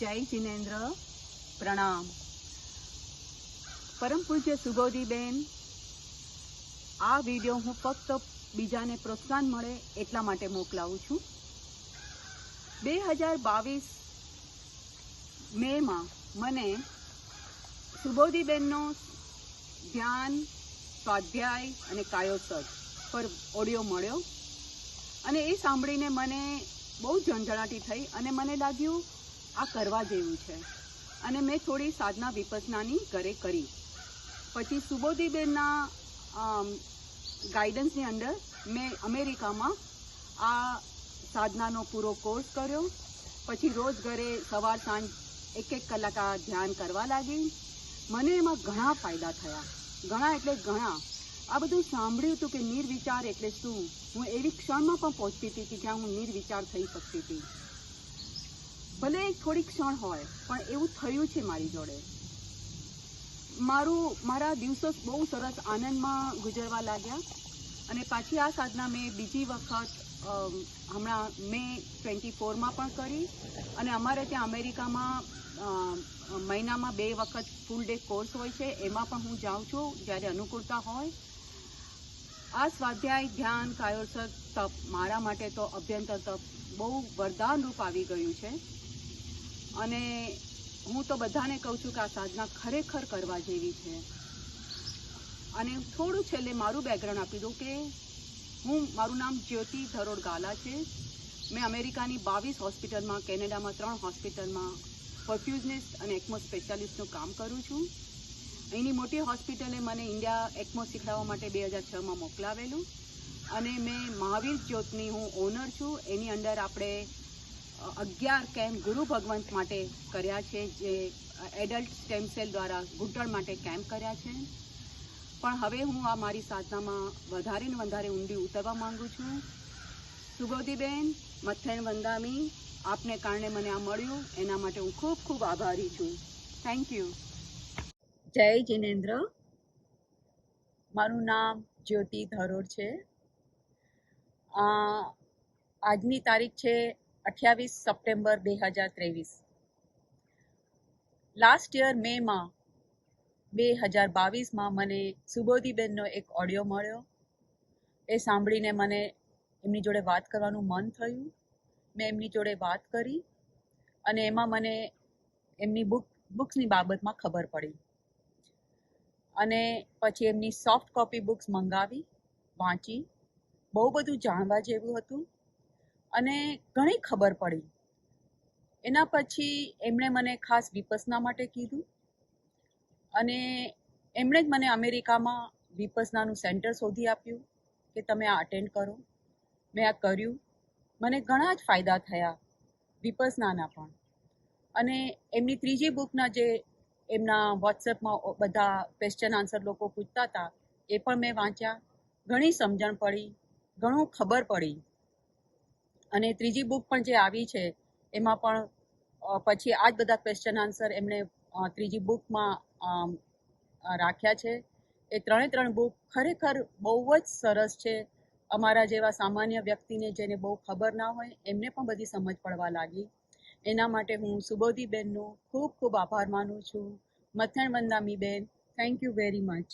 જય જિનેન્દ્ર. પ્રણામ. પરમ પૂજ્ય સુગોદીબેન આ વીડિયો હું ફક્ત બીજાને પ્રોત્સાહન મળે એટલા માટે મોકલાવું છું. બે હજાર બાવીસ મેમાં મને સુબોધીબેનનો ધ્યાન, સ્વાધ્યાય અને કાયોસર પર ઓડિયો મળ્યો. અને એ સાંભળીને મને બહુ ઝંઝણાટી થઈ અને મને લાગ્યું આ કરવા જેવું છે. અને મેં થોડી સાધના વિપસનાની ઘરે કરી. પછી સુબોધીબેનના ગાઈડન્સની અંદર મેં અમેરિકામાં આ સાધનાનો પૂરો કોર્સ કર્યો. પછી રોજ ઘરે સવાર સાંજ એક એક કલાક આ ધ્યાન કરવા લાગી. મને એમાં ઘણા ફાયદા થયા. ઘણા એટલે ઘણા. આ બધું સાંભળ્યું હતું કે નિર્વિચાર એટલે શું? હું એવી ક્ષણમાં પણ પહોંચતી હતી કે જ્યાં હું નિર્વિચાર થઈ શકતી હતી. ભલે થોડી ક્ષણ હોય, પણ એવું થયું છે મારી જોડે. મારું, મારા દિવસો બહુ સરસ આનંદમાં ગુજરવા લાગ્યા અને પાછી આ સાધના મેં બીજી વખત હમણાં મે ટ્વેન્ટી ફોરમાં પણ કરી અને અમારે ત્યાં અમેરિકામાં મહિનામાં બે વખત ફૂલ ડે કોર્સ હોય છે. એમાં પણ હું જાઉં છું જ્યારે અનુકૂળતા હોય. આ સ્વાધ્યાય, ધ્યાન, કાયોસર તપ મારા માટે તો અભ્યંતર તપ બહુ વરદાન રૂપ આવી ગયું છે. અને હું તો બધાને કહું છું કે આ સાધના ખરેખર કરવા જેવી છે. અને થોડું છેલ્લે મારું બેકગ્રાઉન્ડ આપી દઉં કે હું, મારું નામ જ્યોતિ ધરોડ ગાલા છે. મેં અમેરિકાની બાવીસ હોસ્પિટલમાં, કેનેડામાં ત્રણ હોસ્પિટલમાં પરફ્યુઝનિસ્ટ અને એક્મો સ્પેશિયાલિસ્ટનું કામ કરું છું. અહીંની મોટી હોસ્પિટલે મને ઇન્ડિયા એક્મો શીખડાવવા માટે બે હજાર છમાં મોકલાવેલું. અને મેં મહાવીર જ્યોતની હું ઓનર છું. એની અંદર આપણે અગિયાર કેમ્પ ગુરુ ભગવંત માટે કર્યા છે, જે એડલ્ટ સ્ટેમ સેલ દ્વારા ઘૂંટણ માટે કેમ્પ કર્યા છે. પણ હવે હું આ મારી સાધનામાં વધારે ને વધારે ઊંડી ઉતરવા માંગુ છું. સુગોદીબેન મથેણ વંદામી, આપને કારણે મને આ મળ્યું. એના માટે હું ખૂબ ખૂબ આભારી છું. થેન્ક યુ જય જિનેન્દ્ર. મારું નામ જ્યોતિ ધરોડ છે. આજની તારીખ છે અઠ્યાવીસ સપ્ટેમ્બર બે હજાર ત્રેવીસ. લાસ્ટ યર મેમાં બે હજાર બાવીસમાં મને સુબોધીબેનનો એક ઓડિયો મળ્યો. એ સાંભળીને મને એમની જોડે વાત કરવાનું મન થયું. મેં એમની જોડે વાત કરી અને એમાં મને એમની બુક, બુક્સની બાબતમાં ખબર પડી. અને પછી એમની સોફ્ટ કોપી બુક્સ મંગાવી, વાંચી. બહુ બધું જાણવા જેવું હતું. અને ઘણી ખબર પડી. એના પછી એમણે મને ખાસ વિપસના માટે કીધું. અને એમણે જ મને અમેરિકામાં વિપસનાનું સેન્ટર શોધી આપ્યું કે તમે આ અટેન્ડ કરો. મેં આ કર્યું. મને ઘણા જ ફાયદા થયા વિપસનાના પણ. અને એમની ત્રીજી બુકના જે એમના વોટ્સએપમાં બધા ક્વેશ્ચન આન્સર લોકો પૂછતા હતા, એ પણ મેં વાંચ્યા. ઘણી સમજણ પડી. ઘણું ખબર પડી. અને ત્રીજી બુક પણ જે આવી છે, એમાં પણ પછી આ જ બધા ક્વેશ્ચન આન્સર એમણે ત્રીજી બુકમાં રાખ્યા છે. એ ત્રણે ત્રણ બુક ખરેખર બહુ જ સરસ છે. અમારા જેવા સામાન્ય વ્યક્તિને જેને બહુ ખબર ના હોય, એમને પણ બધી સમજ પડવા લાગી. એના માટે હું સુબોધીબેનનો ખૂબ ખૂબ આભાર માનું છું. મથણ વંદામી બેન થેન્ક યુ વેરી મચ